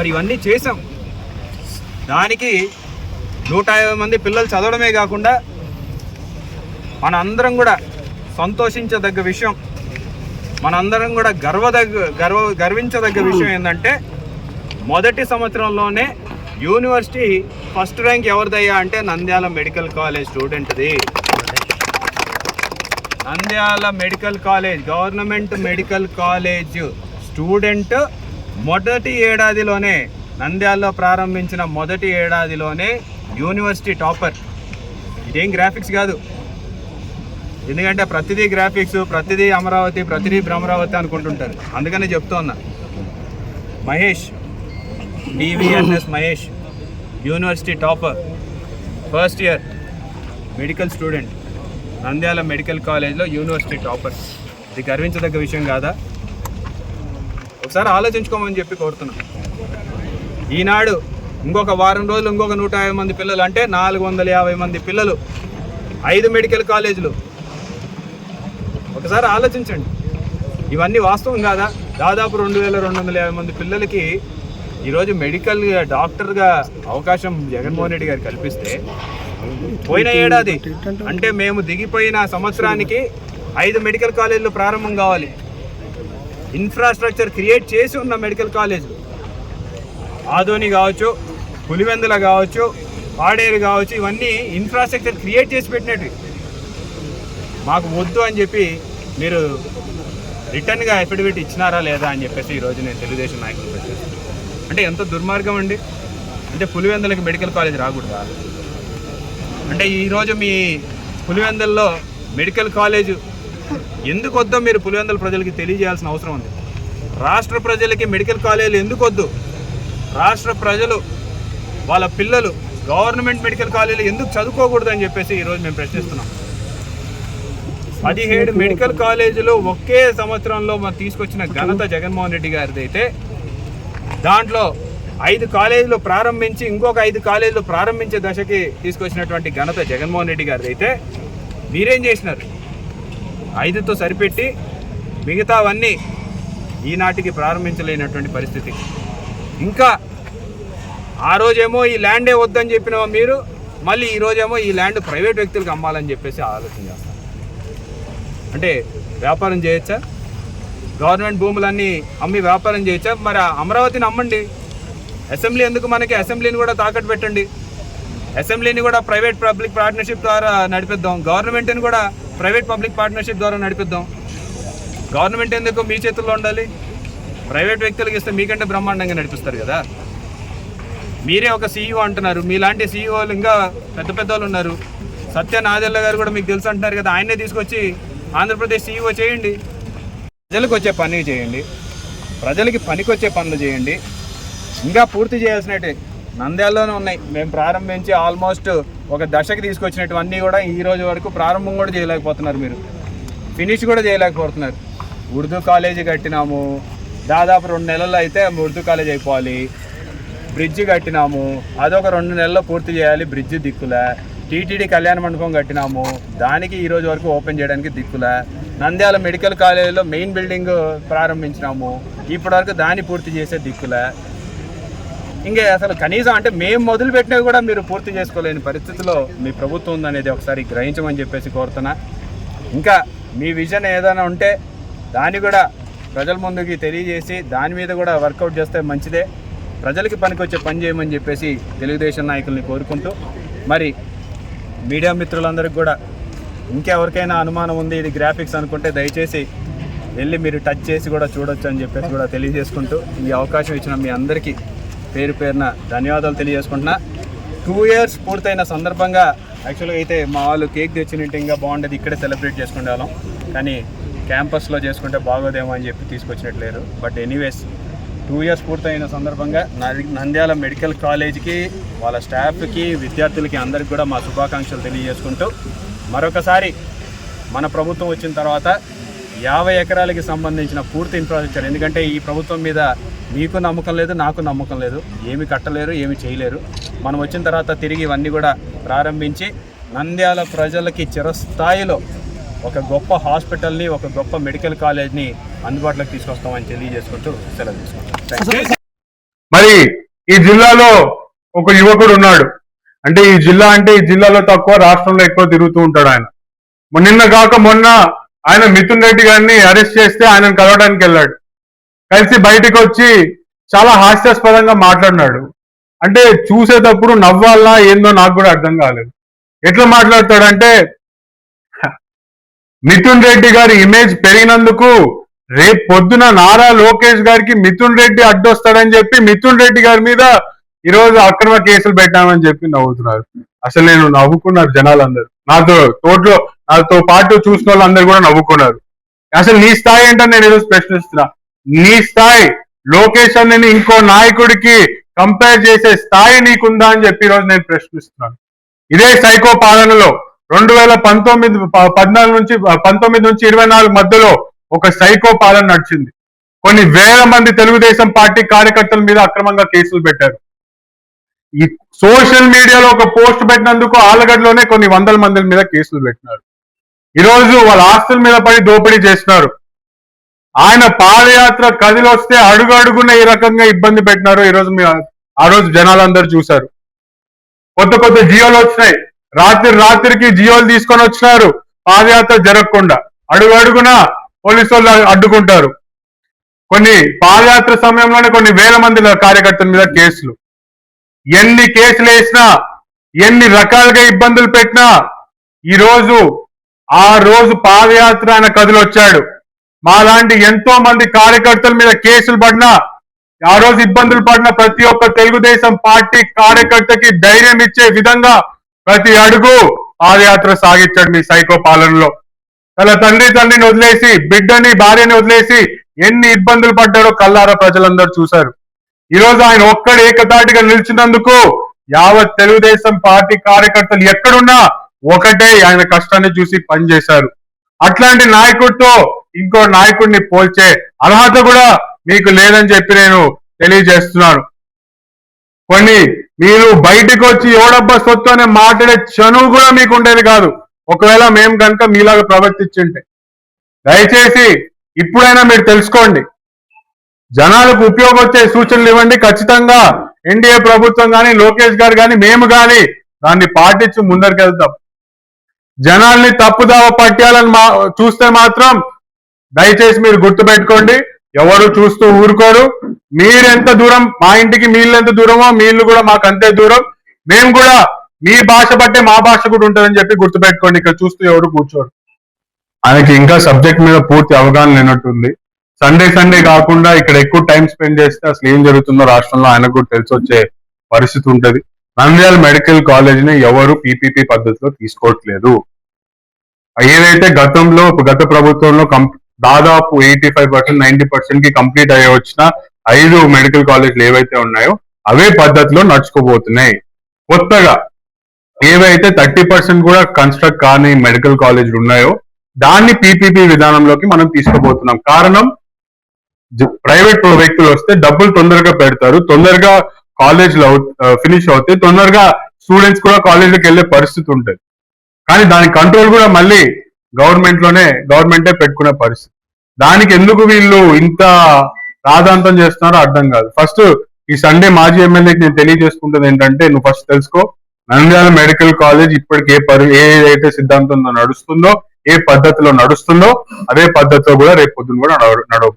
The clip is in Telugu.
మరి ఇవన్నీ చేసాం దానికి నూట యాభై మంది పిల్లలు చదవడమే కాకుండా మన అందరం కూడా సంతోషించదగ్గ విషయం మనందరం కూడా గర్వదగ్గ గర్వ గర్వించదగ్గ విషయం ఏంటంటే మొదటి సంవత్సరంలోనే యూనివర్సిటీ ఫస్ట్ ర్యాంక్ ఎవరిదయ్యా అంటే Nandyal medical college స్టూడెంట్ది. Nandyal medical college government medical college student మొదటి ఏడాదిలోనే నంద్యాలలో ప్రారంభించిన మొదటి ఏడాదిలోనే యూనివర్సిటీ టాపర్. ఇదేం గ్రాఫిక్స్ కాదు. ఎందుకంటే ప్రతిదీ గ్రాఫిక్స్ ప్రతిదీ అమరావతి ప్రతిదీ భ్రమరావతి అనుకుంటుంటారు. అందుకనే చెప్తున్నా Mahesh DVNS Mahesh university topper first year medical student Nandyal medical కాలేజ్లో యూనివర్సిటీ టాపర్. ఇది గర్వించదగ్గ విషయం కాదా? ఒకసారి ఆలోచించుకోమని చెప్పి కోరుతున్నాను ఈనాడు ఇంకొక వారం రోజులు ఇంకొక నూట యాభై మంది పిల్లలు అంటే నాలుగు వందల యాభై మంది పిల్లలు ఐదు మెడికల్ కాలేజీలు. ఒకసారి ఆలోచించండి. ఇవన్నీ వాస్తవం కాదా? దాదాపు రెండు వేల రెండు వందల యాభై మంది పిల్లలకి ఈరోజు మెడికల్ డాక్టర్గా అవకాశం జగన్మోహన్ రెడ్డి గారు కల్పిస్తే పోయిన ఏడాది అంటే మేము దిగిపోయిన సంవత్సరానికి ఐదు మెడికల్ కాలేజీలు ప్రారంభం కావాలి. ఇన్ఫ్రాస్ట్రక్చర్ క్రియేట్ చేసి ఉన్న మెడికల్ కాలేజ్. ఆదోని కావచ్చు పులివెందుల కావచ్చు పాడేరు కావచ్చు ఇవన్నీ ఇన్ఫ్రాస్ట్రక్చర్ క్రియేట్ చేసి పెట్టినట్టు. మాకు వద్దు అని చెప్పి మీరు రిటర్న్గా అఫిడవిట్ ఇచ్చినారా లేదా అని చెప్పేసి ఈరోజు నేను తెలుగుదేశం నాయకులు ప్రశ్నిస్తున్నాను అంటే ఎంత దుర్మార్గం అండి? అంటే పులివెందులకి మెడికల్ కాలేజ్ రాకూడదా? అంటే ఈరోజు మీ పులివెందుల్లో మెడికల్ కాలేజ్ ఎందుకు వద్దో మీరు పులివెందుల ప్రజలకి తెలియజేయాల్సిన అవసరం ఉంది. రాష్ట్ర ప్రజలకి మెడికల్ కాలేజీలు ఎందుకు వద్దు? రాష్ట్ర ప్రజలు వాళ్ళ పిల్లలు గవర్నమెంట్ మెడికల్ కాలేజీలు ఎందుకు చదువుకోకూడదు అని చెప్పేసి ఈరోజు మేము ప్రశ్నిస్తున్నాం. పదిహేడు మెడికల్ కాలేజీలు ఒకే సంవత్సరంలో మనం తీసుకొచ్చిన ఘనత జగన్మోహన్ రెడ్డి గారిది అయితే దాంట్లో ఐదు కాలేజీలు ప్రారంభించి ఇంకొక ఐదు కాలేజీలు ప్రారంభించే దశకి తీసుకొచ్చినటువంటి ఘనత జగన్మోహన్ రెడ్డి గారిది అయితే మీరేం చేసినారు? ఐదుతో సరిపెట్టి మిగతావన్నీ ఈనాటికి ప్రారంభించలేనటువంటి పరిస్థితి. ఇంకా ఆ రోజేమో ఈ ల్యాండే వద్దని చెప్పిన మీరు? మళ్ళీ ఈ రోజేమో ఈ ల్యాండ్ ప్రైవేట్ వ్యక్తులకు అమ్మాలని చెప్పేసి ఆలోచన చేస్తారు. అంటే వ్యాపారం చేయొచ్చా? గవర్నమెంట్ భూములన్నీ అమ్మి వ్యాపారం చేయొచ్చా? మరి అమరావతిని అమ్మండి. అసెంబ్లీ ఎందుకు మనకి? అసెంబ్లీని కూడా తాకట్టు పెట్టండి. అసెంబ్లీని కూడా ప్రైవేట్ పబ్లిక్ పార్ట్నర్షిప్ ద్వారా నడిపిద్దాం. గవర్నమెంట్ని కూడా ప్రైవేట్ పబ్లిక్ పార్ట్నర్షిప్ ద్వారా నడిపిద్దాం. గవర్నమెంట్ ఎందుకు మీ చేతుల్లో ఉండాలి? ప్రైవేట్ వ్యక్తులకు ఇస్తే మీకంటే బ్రహ్మాండంగా నడిపిస్తారు కదా. మీరే ఒక సీఈఓ అంటున్నారు. మీలాంటి సీఈఓలు ఇంకా పెద్ద పెద్ద వాళ్ళు ఉన్నారు. సత్య నాదెల్ల గారు కూడా మీకు తెలుసు అంటున్నారు కదా ఆయనే తీసుకొచ్చి ఆంధ్రప్రదేశ్ సీఈఓ చేయండి. ప్రజలకు వచ్చే పని చేయండి. ప్రజలకి పనికొచ్చే పనులు చేయండి. ఇంకా పూర్తి చేయాల్సినట్టే. నంద్యాలలోనే ఉన్నాయి. మేము ప్రారంభించి ఆల్మోస్ట్ ఒక దశకి తీసుకొచ్చినటువన్నీ కూడా ఈ రోజు వరకు ప్రారంభం కూడా చేయలేకపోతున్నారు మీరు. ఫినిష్ కూడా చేయలేకపోతున్నారు. ఉర్దూ కాలేజీ కట్టినాము. దాదాపు రెండు నెలల్లో అయితే ఉర్దూ కాలేజ్ అయిపోవాలి. బ్రిడ్జ్ కట్టినాము. అదొక రెండు నెలల్లో పూర్తి చేయాలి. బ్రిడ్జ్ దిక్కులే. టీటీడీ కళ్యాణ మండపం కట్టినాము. దానికి ఈ రోజు వరకు ఓపెన్ చేయడానికి దిక్కులే. నంద్యాల మెడికల్ కాలేజీలో మెయిన్ బిల్డింగ్ ప్రారంభించినాము. ఇప్పటివరకు దాన్ని పూర్తి చేసే దిక్కులే. ఇంకా అసలు కనీసం అంటే మేము మొదలుపెట్టినా కూడా మీరు పూర్తి చేసుకోలేని పరిస్థితిలో మీ ప్రభుత్వం ఉందనేది ఒకసారి గ్రహించమని చెప్పేసి కోరుతున్నా. ఇంకా మీ విజన్ ఏదైనా ఉంటే దాన్ని కూడా ప్రజల ముందుకి తెలియజేసి దాని మీద కూడా వర్కౌట్ చేస్తే మంచిదే. ప్రజలకి పనికొచ్చే పని చేయమని చెప్పేసి తెలుగుదేశం నాయకుల్ని కోరుకుంటూ మరి మీడియా మిత్రులందరికీ కూడా ఇంకెవరికైనా అనుమానం ఉంది ఇది గ్రాఫిక్స్ అనుకుంటే దయచేసి వెళ్ళి మీరు టచ్ చేసి కూడా చూడొచ్చు అని చెప్పేసి కూడా తెలియజేసుకుంటూ ఈ అవకాశం ఇచ్చిన మీ అందరికీ పేరు పేరున ధన్యవాదాలు తెలియజేసుకుంటున్నా. టూ ఇయర్స్ పూర్తయిన సందర్భంగా యాక్చువల్గా అయితే మా వాళ్ళు కేక్ తెచ్చినట్టు ఇంకా బాగుండేది ఇక్కడే సెలబ్రేట్ చేసుకునే వాళ్ళం. కానీ క్యాంపస్లో చేసుకుంటే బాగోదేమో అని చెప్పి తీసుకొచ్చినట్లేరు. బట్ ఎనీవేస్ టూ ఇయర్స్ పూర్తయిన సందర్భంగా నంద్యాల మెడికల్ కాలేజ్కి వాళ్ళ స్టాఫ్కి విద్యార్థులకి అందరికి కూడా మా శుభాకాంక్షలు తెలియజేసుకుంటూ మరొకసారి మన ప్రభుత్వం వచ్చిన తర్వాత యాభై ఎకరాలకి సంబంధించిన పూర్తి ఇన్ఫ్రాస్ట్రక్చర్ ఎందుకంటే ఈ ప్రభుత్వం మీద మీకు నమ్మకం లేదు నాకు నమ్మకం లేదు. ఏమి కట్టలేరు ఏమి చేయలేరు. మనం వచ్చిన తర్వాత తిరిగి ఇవన్నీ కూడా ప్రారంభించి నంద్యాల ప్రజలకి చిరస్థాయిలో ఒక గొప్ప హాస్పిటల్ని ఒక గొప్ప మెడికల్ కాలేజ్ని అందుబాటులోకి తీసుకొస్తామని తెలియజేసుకుంటూ సెలవు తీసుకుంటాం మరి ఈ జిల్లాలో ఒక యువకుడు ఉన్నాడు. అంటే ఈ జిల్లా అంటే ఈ జిల్లాలో తక్కువ రాష్ట్రంలో ఎక్కువ తిరుగుతూ ఉంటాడు ఆయన. నిన్న కాక మొన్న ఆయన మిథున్ రెడ్డి గారిని అరెస్ట్ చేస్తే ఆయనను కలవడానికి వెళ్ళాడు. కలిసి బయటకు వచ్చి చాలా హాస్యాస్పదంగా మాట్లాడినాడు. అంటే చూసేటప్పుడు నవ్వాలా ఏందో నాకు కూడా అర్థం కాలేదు. ఎట్లా మాట్లాడతాడంటే మిథున్ రెడ్డి గారి ఇమేజ్ పెరిగినందుకు రేపు పొద్దున నారా లోకేష్ గారికి మిథున్ రెడ్డి అడ్డొస్తాడని చెప్పి మిథున్ రెడ్డి గారి మీద ఈ రోజు అక్రమ కేసులు పెట్టామని చెప్పి నవ్వుతున్నారు. అసలు నేను నవ్వుకున్నారు జనాలందరూ. నాతో తోటలో నాతో పాటు చూసిన వాళ్ళందరూ కూడా నవ్వుకున్నారు. అసలు నీ స్థాయి ఏంటని నేను ఈరోజు ప్రశ్నిస్తున్నా. నీ స్థాయి లోకేష్ని ఇంకో నాయకుడికి కంపేర్ చేసే స్థాయి నీకుందా అని చెప్పి ఈరోజు నేను ప్రశ్నిస్తున్నాను. ఇదే సైకో పాలనలో రెండు వేల పంతొమ్మిది పద్నాలుగు నుంచి పంతొమ్మిది నుంచి ఇరవై నాలుగు మధ్యలో ఒక సైకో పాలన నడిచింది. కొన్ని వేల మంది తెలుగుదేశం పార్టీ కార్యకర్తల మీద అక్రమంగా కేసులు పెట్టారు. ఈ సోషల్ మీడియాలో ఒక పోస్ట్ పెట్టినందుకు ఆలగడ్డలోనే కొన్ని వందల మంది మీద కేసులు పెట్టినారు. ఈరోజు వాళ్ళ ఆస్తుల మీద పడి దోపిడీ చేస్తున్నారు. ఆయన పాదయాత్ర కదిలొస్తే అడుగు అడుగున ఈ రకంగా ఇబ్బంది పెట్టినారు ఈ రోజు ఆ రోజు జనాలందరూ చూశారు. కొత్త కొత్త జియోలు వచ్చినాయి. రాత్రి రాత్రికి జియోలు తీసుకొని వచ్చినారు. పాదయాత్ర జరగకుండా అడుగు అడుగున పోలీసు వాళ్ళు అడ్డుకుంటారు. కొన్ని పాదయాత్ర సమయంలోనే కొన్ని వేల మంది కార్యకర్తల మీద కేసులు. ఎన్ని కేసులు వేసినా ఎన్ని రకాలుగా ఇబ్బందులు పెట్టినా ఈ రోజు ఆ రోజు పాదయాత్ర ఆయన కదిలొచ్చాడు మాలాంటి ఎంతో మంది కార్యకర్తల మీద కేసులు పడినా ఆ రోజు ఇబ్బందులు పడిన ప్రతి ఒక్క తెలుగుదేశం పార్టీ కార్యకర్తకి ధైర్యం ఇచ్చే విధంగా ప్రతి అడుగు పాదయాత్ర సాగించాడు మీ సైకో పాలనలో. తన తండ్రి తండ్రిని వదిలేసి బిడ్డని భార్యని వదిలేసి ఎన్ని ఇబ్బందులు పడ్డాడో కల్లారా ప్రజలందరూ చూశారు. ఈరోజు ఆయన ఒక్కడు ఏకతాటిగా నిలిచినందుకు యావత్ తెలుగుదేశం పార్టీ కార్యకర్తలు ఎక్కడున్నా ఒకటే ఆయన కష్టాన్ని చూసి పనిచేశారు అట్లాంటి నాయకుడితో ఇంకో నాయకుడిని పోల్చే అర్హత కూడా మీకు లేదని చెప్పి నేను తెలియజేస్తున్నాను. కొన్ని మీరు బయటకు వచ్చి ఎవడబ్బా సొత్తు అనే మాట్లాడే చనువు కూడా మీకు ఉండేది కాదు. ఒకవేళ మేము కనుక మీలాగా ప్రవర్తించుంటే. దయచేసి ఇప్పుడైనా మీరు తెలుసుకోండి. జనాలకు ఉపయోగం వచ్చే సూచనలు ఇవ్వండి. ఖచ్చితంగా ఎన్డీఏ ప్రభుత్వం కానీ లోకేష్ గారు కానీ మేము కానీ దాన్ని పాటించి ముందరికి వెళ్తాం జనాల్ని తప్పుదావ పట్టాలని చూస్తే మాత్రం దయచేసి మీరు గుర్తుపెట్టుకోండి. ఎవరు చూస్తూ ఊరుకోరు. మీరెంత దూరం మా ఇంటికి మీళ్ళు ఎంత దూరమో మీళ్ళు కూడా మాకు అంతే దూరం. మేము కూడా మీ భాష బట్టే మా భాష కూడా ఉంటుందని చెప్పి గుర్తుపెట్టుకోండి. ఇక్కడ చూస్తూ ఎవరు కూర్చోరు. ఆయనకి ఇంకా సబ్జెక్ట్ మీద పూర్తి అవగాహన లేనట్టుంది. సండే సండే కాకుండా ఇక్కడ ఎక్కువ టైం స్పెండ్ చేస్తే అసలు ఏం జరుగుతుందో రాష్ట్రంలో ఆయనకు కూడా తెలిసి వచ్చే పరిస్థితి ఉంటది. నంద్యాల మెడికల్ కాలేజ్ని ఎవరు పీపీపీ పద్ధతిలో తీసుకోవట్లేదు. ఏదైతే గతంలో గత ప్రభుత్వంలో దాదాపు ఎయిటీ ఫైవ్ పర్సెంట్ నైన్టీ పర్సెంట్కి కంప్లీట్ అయ్యే వచ్చిన ఐదు మెడికల్ కాలేజీలు ఏవైతే ఉన్నాయో అవే పద్ధతిలో నడుచుకోబోతున్నాయి. కొత్తగా ఏవైతే థర్టీ పర్సెంట్ కూడా కన్స్ట్రక్ట్ కాని మెడికల్ కాలేజీలు ఉన్నాయో దాన్ని పీపీపీ విధానంలోకి మనం తీసుకోబోతున్నాం కారణం ప్రైవేట్ వ్యక్తులు వస్తే డబ్బులు తొందరగా పెడతారు. తొందరగా కాలేజ్లో ఫినిష్ అవుతాయి తొందరగా స్టూడెంట్స్ కూడా కాలేజీకి వెళ్ళే పరిస్థితి ఉంటుంది. కానీ దాని కంట్రోల్ కూడా మళ్ళీ గవర్నమెంట్లోనే గవర్నమెంటే పెట్టుకునే పరిస్థితి. దానికి ఎందుకు వీళ్ళు ఇంత రాధాంతం చేస్తున్నారో అర్థం కాదు. ఫస్ట్ ఈ సండే మాజీ ఎమ్మెల్యేకి నేను తెలియజేసుకుంటుంది ఏంటంటే నువ్వు ఫస్ట్ తెలుసుకో నంద్యాల మెడికల్ కాలేజ్ ఇప్పటికి ఏ పరి ఏదైతే సిద్ధాంతంలో నడుస్తుందో ఏ పద్ధతిలో నడుస్తుందో అదే పద్ధతిలో కూడా రేపు పొద్దున కూడా నడవ